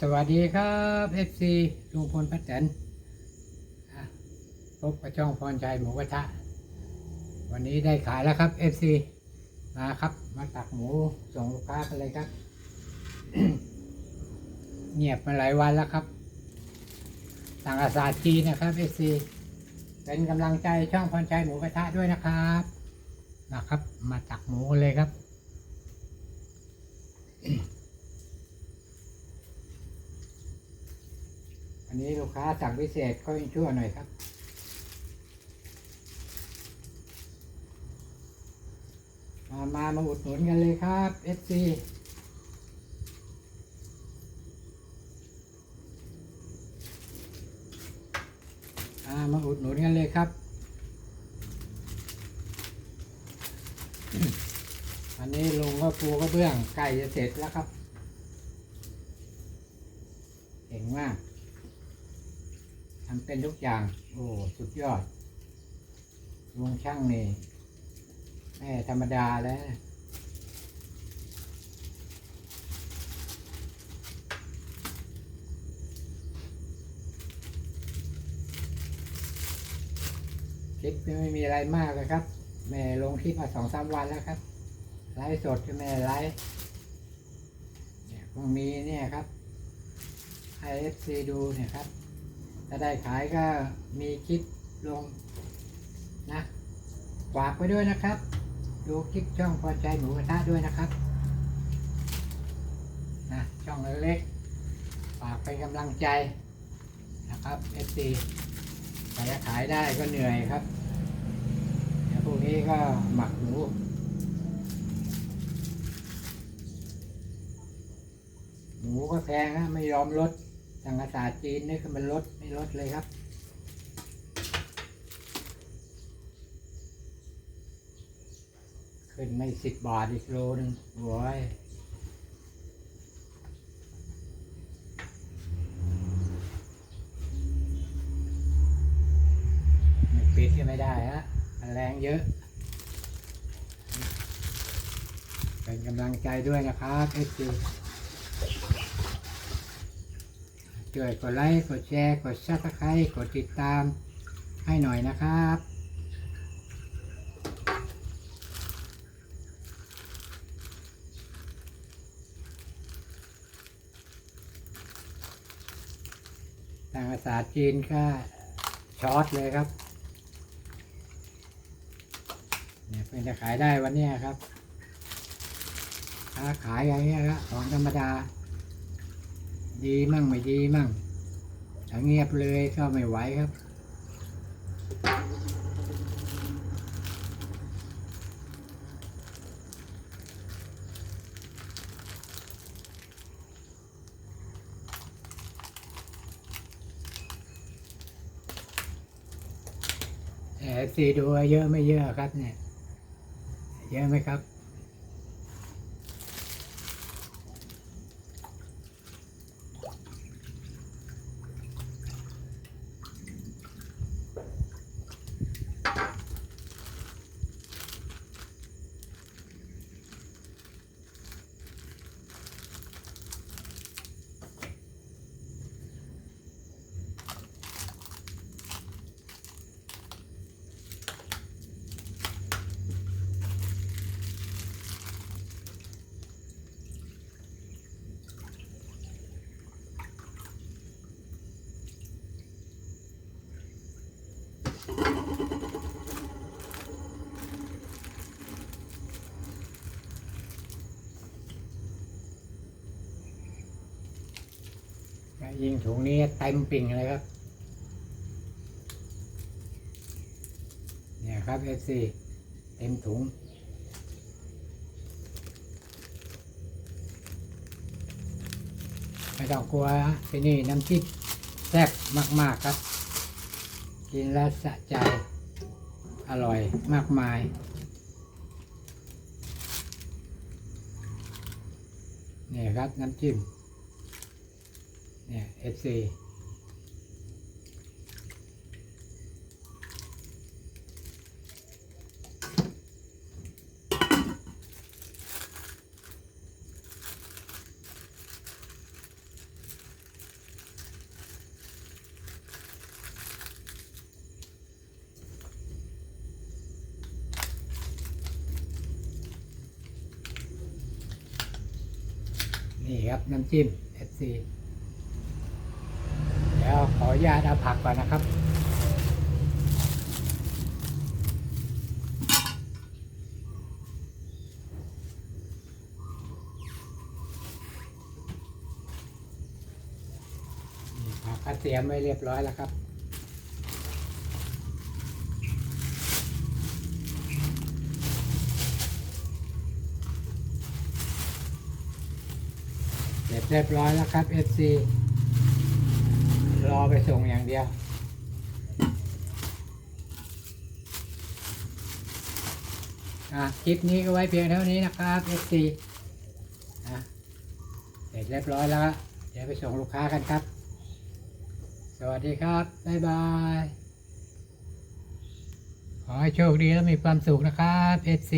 สวัสดีครับ FC ลุงพลป้าแตนอะพบกับช่องพรชัยหมูกระทะ วันนี้ได้ขายแล้วครับ FC มาครับ มาตักหมูส่งลูกค้ากันเลยครับ เงียบมาหลายวันแล้วครับ ต่างอาสาจีนนะครับ FC เป็นกำลังใจช่องพรชัยหมูกระทะด้วยนะครับนะครับ มาตักหมูกันเลยครับ อันนี้ลูกค้าสั่งพิเศษก็ยังชั่วหน่อยครับ มามามาอุดหนุนกันเลยครับ FC อ่ามาอุดหนุนกันเลยครับอันนี้ลงก็ปูก็เบื้องไก่จะเสร็จแล้วครับเก่งมา ทำเป็นทุกอย่าง โอ้ สุดยอดลุงช่างนี่แม่ธรรมดาแล้วคลิปไม่มีอะไรมากเลยครับ แม่ลงคลิปมาสองสามวันแล้วครับ ไลฟ์สดก็แม่ไลฟ์เนี่ยพรุ่งนี้เนี่ยครับให้เอฟซีดูเนี่ยครับ ถ้าได้ขายก็มีคลิปลงนะฝากไปด้วยนะครับ ดูคลิปช่องพอใจหมูกระทะด้วยนะครับนะช่องเล็กๆฝากเป็นกำลังใจนะครับเอฟซีใครจะขายได้ก็เหนื่อยครับเดี๋ยวพรุ่งนี้ก็หมักหมูหมูก็แพงนะไม่ยอมลด ทางภาษาจีนนี่คือมันลดไม่ลดเลยครับ ขึ้นไม่สิบบาทอีกโลนึงโว้ยปิดก็ไม่ได้ฮะแรงเยอะ เป็นกำลังใจด้วยนะครับเอสซี ช่วยกดไลค์กดแชร์ กดซับสไครต์กดติดตามให้หน่อยนะครับทางภาษาจีนก็ช็อตเลยครับเนี่ยเพิ่งจะขายได้วันนี้ครับค้าขายอย่างเงี้ครับของธรรมดา ดีมั่งไม่ดีมั่งถ้าเงียบเลยก็ไม่ไหวครับแอบซีดูว่าเยอะไม่เยอะครับเนี่ย เยอะไหมครับ ยิงถุงนี้เต็มปิ่งเลยครับ เนี่ยครับเอฟซีเต็มถุง ไม่ต้องกลัวที่นี่น้ำจิ้มแซ่บมาก ๆ ครับ กินแล้วสะใจ อร่อยมากมายเนี่ยครับน้ำจิ้ม เนี่ยเอฟซีนี่ครับน้ำจิ้มเอฟซี ดี๋ยวขออนุญาตเอาผักก่อนนะครับ ผักก็เตรียมไว้เรียบร้อยแล้วครับเสร็จเรียบร้อยแล้วครับ FC รอไปส่งอย่างเดียว อะ คลิปนี้ก็ไว้เพียงเท่านี้นะครับ FC อะเสร็จเรียบร้อยแล้ว เดี๋ยวไปส่งลูกค้ากันครับ สวัสดีครับ บ๊ายบาย ขอให้โชคดีและมีความสุขนะครับ FC